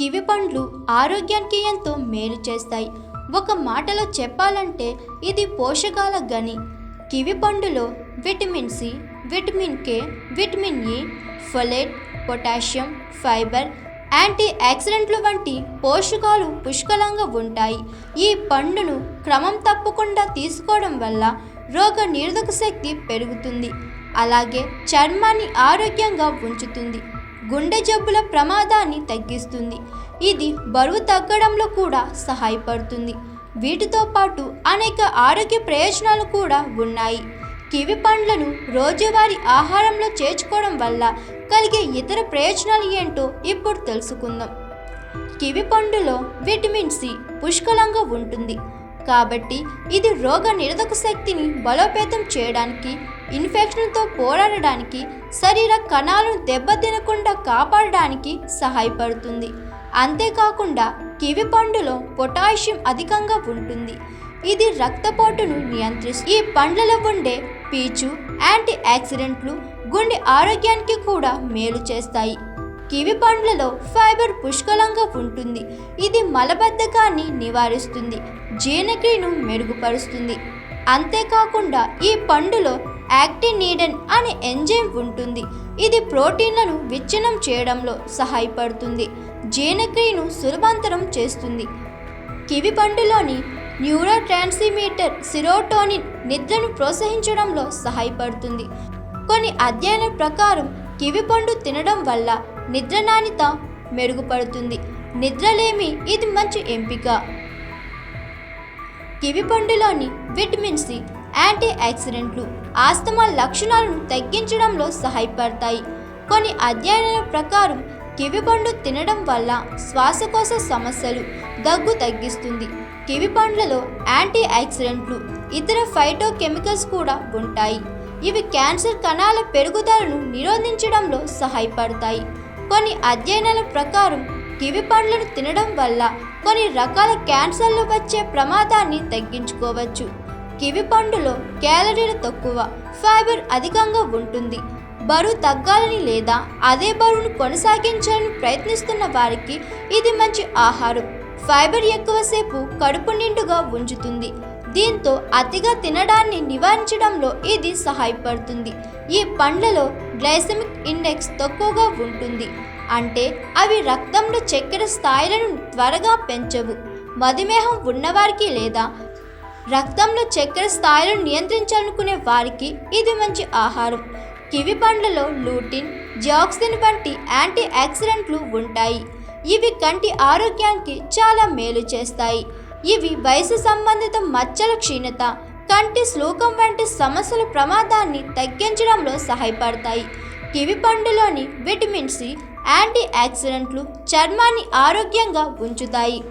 Kiwi పండ్లు ఆరోగ్యానికి ఎంతో మేలు చేస్తాయి. ఒక మాటలో చెప్పాలంటే ఇది పోషకాల గని. కివి పండులో vitamin C vitamin K vitamin E folate potassium fibre anti యాక్సిడెంట్లు వంటి పోషకాలు పుష్కలంగా ఉంటాయి. ఈ పండును క్రమం తప్పకుండా తీసుకోవడం వల్ల రోగ నిరోధక శక్తి పెరుగుతుంది. అలాగే చర్మాన్ని ఆరోగ్యంగా ఉంచుతుంది. గుండె జబ్బుల ప్రమాదాన్ని తగ్గిస్తుంది. ఇది బరువు తగ్గడంలో కూడా సహాయపడుతుంది. వీటితో పాటు అనేక ఆరోగ్య ప్రయోజనాలు కూడా ఉన్నాయి. కివి పండ్లను రోజువారీ ఆహారంలో చేర్చుకోవడం వల్ల కలిగే ఇతర ప్రయోజనాలు ఏంటో ఇప్పుడు తెలుసుకుందాం. కివి పండులో విటమిన్ సి పుష్కలంగా ఉంటుంది. కాబట్టి ఇది రోగ నిరోధక శక్తిని బలోపేతం చేయడానికి ఇన్ఫెక్షన్తో పోరాడడానికి శరీర కణాలను దెబ్బతినకుండా కాపాడడానికి సహాయపడుతుంది. అంతేకాకుండా కివి పండులో పొటాషియం అధికంగా ఉంటుంది. ఇది రక్తపోటును నియంత్రిస్తుంది. ఈ పండ్లలో ఉండే పీచు యాంటీ యాక్సిడెంట్లు గుండె ఆరోగ్యానికి కూడా మేలు చేస్తాయి. కివి పండ్లలో ఫైబర్ పుష్కలంగా ఉంటుంది. ఇది మలబద్ధకాన్ని నివారిస్తుంది జీర్ణక్రియను మెరుగుపరుస్తుంది. అంతేకాకుండా ఈ పండులో యాక్టినీడన్ అనే ఎంజైమ్ ఉంటుంది. ఇది ప్రోటీన్లను విచ్ఛిన్నం చేయడంలో సహాయపడుతుంది. జీర్ణక్రియను సులభంతరం చేస్తుంది. కివి పండులోని న్యూరో ట్రాన్స్మిటర్ సిరోటోనిన్ నిద్రను ప్రోత్సహించడంలో సహాయపడుతుంది. కొన్ని అధ్యయనం ప్రకారం కివి పండు తినడం వల్ల నిద్ర నాణ్యత మెరుగుపడుతుంది. నిద్రలేమి ఇది మంచి ఎంపిక. కివి పండులోని విటమిన్ సి యాంటీ ఆక్సిడెంట్లు ఆస్తమా లక్షణాలను తగ్గించడంలో సహాయపడతాయి. కొన్ని అధ్యయనాల ప్రకారం కివి పండు తినడం వల్ల శ్వాసకోశ సమస్యలు దగ్గు తగ్గిస్తుంది. కివి పండ్లలో యాంటీ ఆక్సిడెంట్లు ఇతర ఫైటోకెమికల్స్ కూడా ఉంటాయి. ఇవి క్యాన్సర్ కణాల పెరుగుదలను నిరోధించడంలో సహాయపడతాయి. కొన్ని అధ్యయనాల ప్రకారం కివి పండ్లను తినడం వల్ల కొన్ని రకాల క్యాన్సర్లు వచ్చే ప్రమాదాన్ని తగ్గించుకోవచ్చు. కివి పండులో క్యాలరీలు తక్కువ ఫైబర్ అధికంగా ఉంటుంది. బరువు తగ్గాలని లేదా అదే బరువును కొనసాగించాలని ప్రయత్నిస్తున్న వారికి ఇది మంచి ఆహారం. ఫైబర్ ఎక్కువసేపు కడుపు నిండుగా ఉంచుతుంది. దీంతో అతిగా తినడాన్ని నివారించడంలో ఇది సహాయపడుతుంది. ఈ పండ్లలో గ్లైసెమిక్ ఇండెక్స్ తక్కువగా ఉంటుంది. అంటే అవి రక్తంలో చక్కెర స్థాయిలను త్వరగా పెంచవు. మధుమేహం ఉన్నవారికి లేదా రక్తంలో చక్కెర స్థాయిలను నియంత్రించాలనుకునే వారికి ఇది మంచి ఆహారం. కివి పండ్లలో లూటిన్ జాక్సిన్ వంటి యాంటీ ఆక్సిడెంట్లు ఉంటాయి. ఇవి కంటి ఆరోగ్యానికి చాలా మేలు చేస్తాయి. ఇవి వయసు సంబంధిత మచ్చల క్షీణత కంటి శ్లోకం వంటి సమస్యల ప్రమాదాన్ని తగ్గించడంలో సహాయపడతాయి. కివి పండులోని విటమిన్ సి యాంటీ ఆక్సిడెంట్లు చర్మాన్ని ఆరోగ్యంగా ఉంచుతాయి.